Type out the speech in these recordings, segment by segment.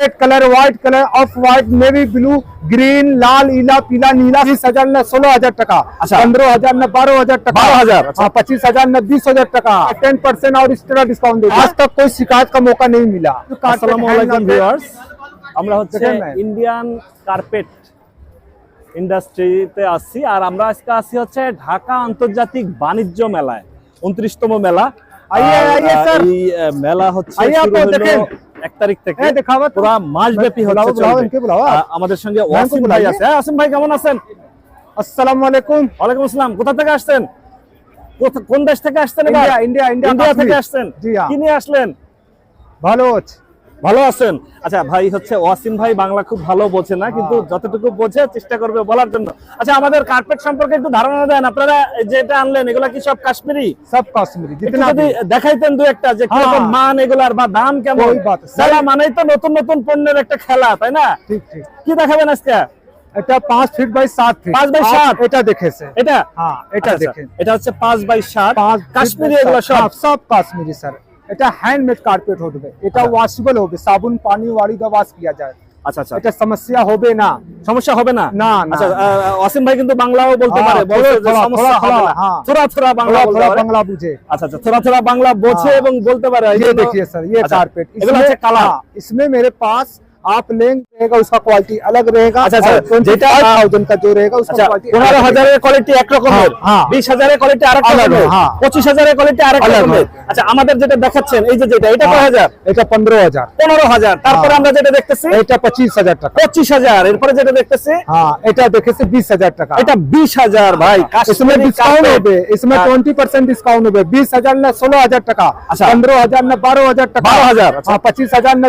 Red colour white colour off white navy blue green लाल इला पीला नीला बीस हजार न सोलह हजार टका अच्छा। पंद्रह हजार न बारह हजार टका 12,000, अच्छा। हाँ, पच्चीस हजार न बीस हजार टका टेन परसेंट और एक्स्ट्रा डिस्काउंट आज तक कोई शिकायत का मौका नहीं मिला আসসালামু আলাইকুম ভিউয়ার্স আমরা হচ্ছে দেখেন না? ইন্ডিয়ান কার্পেট ইন্ডাস্ট্রিতে আসছি আর আমরা আজকে আসছি হচ্ছে ঢাকা আন্তর্জাতিক বাণিজ্য মেলায় উনত্রিশতম মেলা আইয়ে, আর, আইয়ে, আহ, স্যার। এই আহ, মেলা হচ্ছে এক তারিখ থেকে মাস ব্যাপী হচ্ছে আমাদের সঙ্গে ওয়াসিম ভাই আছে। হ্যাঁ, ওয়াসিম ভাই কেমন আছেন? আসসালামু আলাইকুম। ওয়ালাইকুম আসসালাম। কোথা থেকে আসছেন? কোন দেশ থেকে আসছেন ইন্ডিয়া ইন্ডিয়া ইন্ডিয়া থেকে আসছেন। কি নিয়ে আসলেন? ভালো ভালো আছেন? আচ্ছা ভাই হচ্ছে ওয়াসিম ভাই বাংলা খুব ভালো বোঝে না কিন্তু হ্যাঁ। যতটুকু বোঝে চেষ্টা করবে বলার জন্য। আচ্ছা আমাদের কার্পেট সম্পর্কে একটু ধারণা দেন। আপনারা যেটা আনলেন এগুলা কি সব কাশ্মীরি? সব কাশ্মীরি যদি দেখাইতেন দু একটা যে হ্যাঁ। কীরকম মান এগুলার বা দাম কেমন। খেলা মানেই তো নতুন নতুন পণ্যের একটা খেলা তাই না? কি দেখাবেন আজকে? এটা পাঁচ ফিট বাই সাত ফিট 5 বাই সাত? এটা দেখেছে। এটা? হ্যাঁ এটা আচ্ছা, আচ্ছা। দেখেন। এটা হচ্ছে পাঁচ বাই সাত। কাশ্মীরি এগুলো সব? হ্যাঁ, সব কাশ্মীরি স্যার। এটা হ্যান্ডমেড কার্পেট হবে এটা ওয়াশেবল হবে সাবুন পানি ওয়ারি দা ওয়াশ কিয়া যায় আচ্ছা আচ্ছা এটা সমস্যা হবে না সমস্যা হবে না না, না। আচ্ছা আহ, ওয়াসিম ভাই কিন্তু বাংলাও বলতে হ্যাঁ, পারে বলছে যে থোড়া, সমস্যা থোড়া, হবে না হ্যাঁ। থোড়া থোড়া বাংলা थोड़ा বলতে थोड़ा পারে बांग्ला बुझे আচ্ছা আচ্ছা থোড়া থোড়া বাংলা বোঝে हाँ। এবং বলতে পারে এই ये জন্য- देखिए सर ये अच्छा, कारपेट এগুলো হচ্ছে কালার हाँ, इसमें मेरे पास आप लेंगे रहेगा उसका क्वालिटी अलग रहेगा अच्छा, अच्छा, যেটা- थाउजेंड का जो रहेगा उसका আচ্ছা क्वालिटी পনেরো হাজারের কোয়ালিটি একরকমের হ্যাঁ, হ্যাঁ। বিশ হাজারের কোয়ালিটি আরেক আলাদা, রকমের হ্যাঁ। পঁচিশ হাজারের কোয়ালিটি আরেক আলাদা। রকমের আচ্ছা আমাদের যেটা দেখাচ্ছেন এই যে যেটা এটা কয় হাজার এটা পনেরো হাজার পনেরো হাজার তারপরে হ্যাঁ। আমরা যেটা দেখতেছি এটা পঁচিশ হাজার টাকা পঁচিশ হাজার এরপরে যেটা দেখতেছি हाँ এটা দেখেছে বিশ হাজার টাকা এটা বিশ হাজার ভাই इसमें কাশ্মীরি डिस्काउंट carpet। হবে इसमें हाँ। ट्वेंटी परसेंट डिस्काउंट হবে बीस हजार न सोलह हजार टका अच्छा। पंद्रह हजार न बारह हजार टका 12,000, अच्छा। हाँ पच्चीस हजार न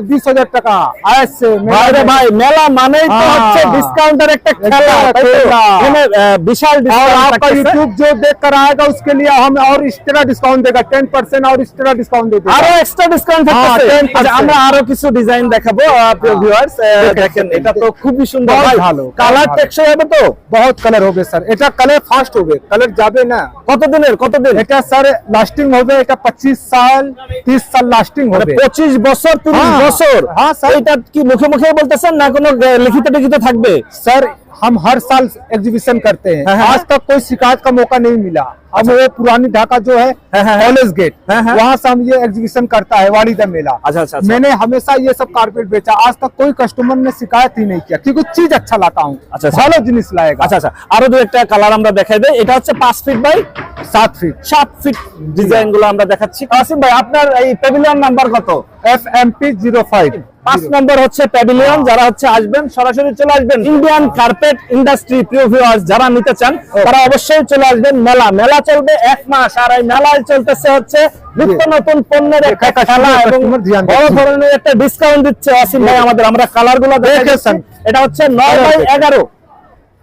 बीस हजार टका ऐसे ভাই রে ভাই মেলা মানেই তো হ্যাঁ। হচ্ছে ডিসকাউন্টের একটা খেলা একটা তাই তো? খেলা। এখানে, আহ, বিশাল और ডিসকাউন্ট आपका यूट्यूब जो देख कर आएगा उसके लिए हम और एक्स्ट्रा डिस्काउंट देगा टेन परसेंट और एक्स्ट्रा डिस्काउंट दे আরো देगा এক্সট্রা ডিসকাউন্ট হ্যাঁ, থাকতেছে 10% আচ্ছা আমরা আরো কিছু ডিজাইন দেখাবো আহ, প্রিয় হ্যাঁ। ভিউয়ার্স দেখেন, দেখেন দেখেন, এটা তো খুবই সুন্দর বহুত ভাই ভালো, বহুত কালার ভালো। টেকসই হবে তো बहुत कलर হবে স্যার এটা কালার ফাস্ট হবে কালার যাবে না কতদিনের কতদিন এটা স্যার লাস্টিং হবে এটা 25 সাল 30 সাল লাস্টিং মানে হবে পঁচিশ বছর তিরিশ হ্যাঁ, বছর হ্যাঁ, স্যার। এটা কি मुखे मुखे बोलते सर ना को लिखित लिखित थक बे सर हम हर साल एग्जीबिशन करते हैं। है है, आज तक कोई शिकायत का मौका नहीं मिला। हम अच्छा। वो पुरानी ढाका जो है कॉलेज गेट वहाँ से हम ये एग्जीबिशन करता है वाली मेला अच्छा, अच्छा, मैंने हमेशा ये सब कारपेट बेचा। आज तक कोई कस्टमर ने शिकायत ही नहीं किया। क्योंकि चीज़ अच्छा लाता हूँ। अच्छा, ভালো জিনিস লাগায় अच्छा আচ্ছা আরো দু একটা কালার আমরা দেখাই দেয় এটা হচ্ছে ফিট ফিট আমরা দেখাচ্ছি। ভাই আপনার এই প্যাভিলিয়ন নাম্বার কত? F M P zero five পাঁচ হচ্ছে প্যাভিলিয়ন যারা হচ্ছে আসবেন সরাসরি চলে আসবেন। ইন্ডিয়ান কার্পেট ইন্ডাস্ট্রি প্রিয় ভিউয়ার্স যারা নিতে চান তারা অবশ্যই চলে আসবেন মেলা। মেলা চলবে এক মাস আর এই মেলায় চলতেছে হচ্ছে নিত্য নতুন পণ্যের বড় ধরনের একটা ডিসকাউন্ট দিচ্ছে আসিম ভাই আমাদের। আমরা কালারগুলো দেখেছেন। এটা হচ্ছে নয় বাই এগারো।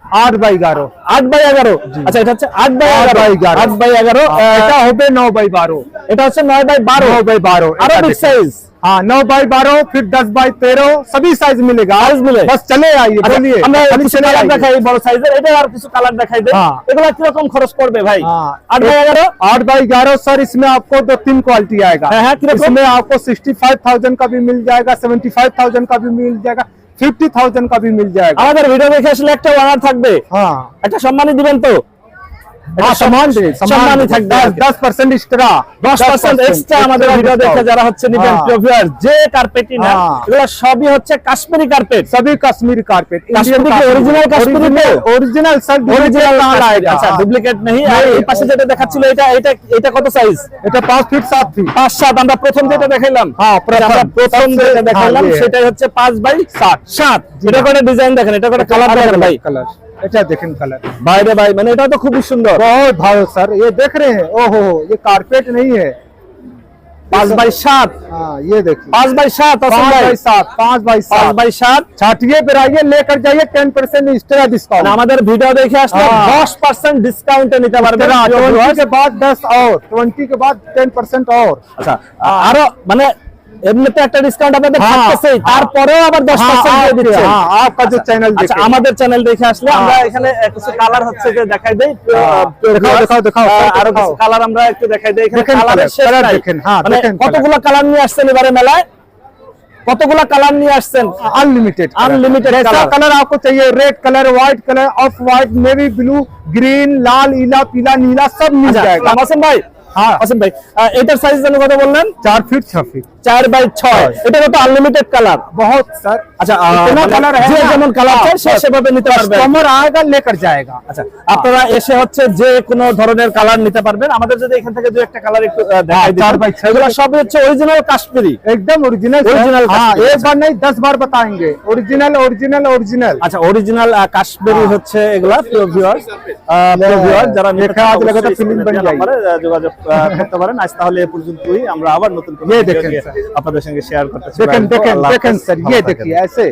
आठ बाई ग्यारह আট বাই এগারো আচ্ছা এটা হচ্ছে আট বাই আট এগারো বাই এগারো। আট বাই এগারো এটা হবে नौ बाई बारह এটা হচ্ছে নয় বাই বারো नौ बाई बारह আরো বিগ সাইজ हाँ नौ बाई बारह फिर दस बाई तेरह सभी साइज मिलेगा Size मिले? बस चले आइए আচ্ছা, बोलिए আমরা खाली কিছু चले কালার आइए। দেখাই বড় সাইজের এটা আর কিছু কালার দেখাই দেয় হ্যাঁ। এগুলা কিরকম খরচ পড়বে ভাই हाँ আট বাই এগারো आठ बाई ग्यारह सर इसमें आपको दो तीन क्वालिटी आएगा हाँ, हाँ, किरकम? इसमें आपको सिक्सटी फाइव थाउजेंड का भी मिल जाएगा सेवेंटी फाइव थाउजेंड का भी मिल जाएगा ফিফটি থাউজেন্ড কপি মিল যায় আমাদের ভিডিও দেখে আসলে একটা অনার থাকবে। হ্যাঁ। একটা সম্মানই দিবেন তো। এটা এটা এটা কত সাইজ এটা ফিট ফিট 5 7 আমরা প্রথম যেটা দেখাইলাম। হ্যাঁ প্রথম যেটা দেখাইলাম সেটাই হচ্ছে পাঁচ বাই 7 7 এটা করে ডিজাইন দেখেন? এটা করে কালার ভাই? কালার এটা দেখেন কালার ভাই রে ভাই মানে এটা তো খুবই সুন্দর बहुत भाव सर ये देख रहे हैं ओहो ये कारपेट नहीं है পাঁচ বাই সাত हाँ ये देखिए পাঁচ বাই সাত আসিফ पाँच ভাই बाई सात पाँच बाई পাঁচ सात বাই সাত छाटिए पर आइए लेकर जाइए टेन परसेंट एक्स्ट्रा মানে डिस्काउंट আমাদের ভিডিও দেখে আসলে হ্যাঁ। দশ পার্সেন্ট ডিসকাউন্টে নিতে পারবেন ट्वेंटी के बाद दस और ट्वेंटी के बाद टेन परसेंट और আচ্ছা আরো মানে এমনিতে একটা ডিসকাউন্ট আপনাদের হ্যাঁ, থাকতেছেই হ্যাঁ। তারপরেও আবার দশ हाँ, পার্সেন্ট দিয়ে आपके- দিচ্ছেন हाँ, आपका जो चैनल আচ্ছা देखे আমাদের চ্যানেল দেখে আসলে হ্যাঁ। আমরা এখানে আহ, কিছু কালার হচ্ছে যে দেখাই দেই হ্যাঁ, দেখাও, দেখাও, দেখাও, আহ, দেখাও। আরো কিছু কালার আমরা একটু দেখাই দেই এখানে দেখেন কালারের colour, শেষ colour নাই দেখেন, হ্যাঁ, মানে দেখেন colour। কতগুলো কালার নিয়ে আসছেন এবারে মেলায় কতগুলা কালার নিয়ে আসছেন अनलिमिटेड Unlimited जैसा colour। कलर आपको चाहिए red colour white colour off white navy blue green लाल इला पीला नीला सब मिल আচ্ছা, जाएगा হাসান ভাই হ্যাঁ। হাসান ভাই আহ, এটার সাইজ যেন কত বললেন चार फीट छह फीट চার বাই ছয় এটা কত আনলিমিটেড কালার बहुत सर আচ্ছা আহ, इतना মানে कलर है যে ना? যেমন কালার हाँ, চাই সে बस। সেভাবে নিতে পারবেন कस्टमर आएगा लेकर जाएगा আচ্ছা আপনারা এসে হচ্ছে যে কোনো ধরনের কালার নিতে পারবেন আমাদের যদি এখান থেকে দু একটা কালার একটু আহ, দেখাই হ্যাঁ, চার দিতেন। বাই ছয়। এগুলো সব হচ্ছে অরিজিনাল কাশ্মীরি एकदम ओरिजिनल Original हाँ कश्मीरी। एक बार नहीं दस बार बताएंगे ओरिजिनल ओरिजिनल ओरिजिनल আচ্ছা অরিজিনাল কাশ্মীরি হচ্ছে এগুলা প্রিয় ভিউয়ার্স প্রিয় ভিউয়ার্স যারা নিতে দেখা চান হাত লাগাতে অবশ্যই film screen এ बन দেওয়া जाएगी। নাম্বারে, আহ, যোগাযোগ আহ, করতে পারেন আজ তাহলে এ পর্যন্তই আমরা আবার নতুন কোনো ये video देखें নিয়ে सर। আপনাদের সঙ্গে শেয়ার করতে देखें देखें देखें सर ये देखिए ऐसे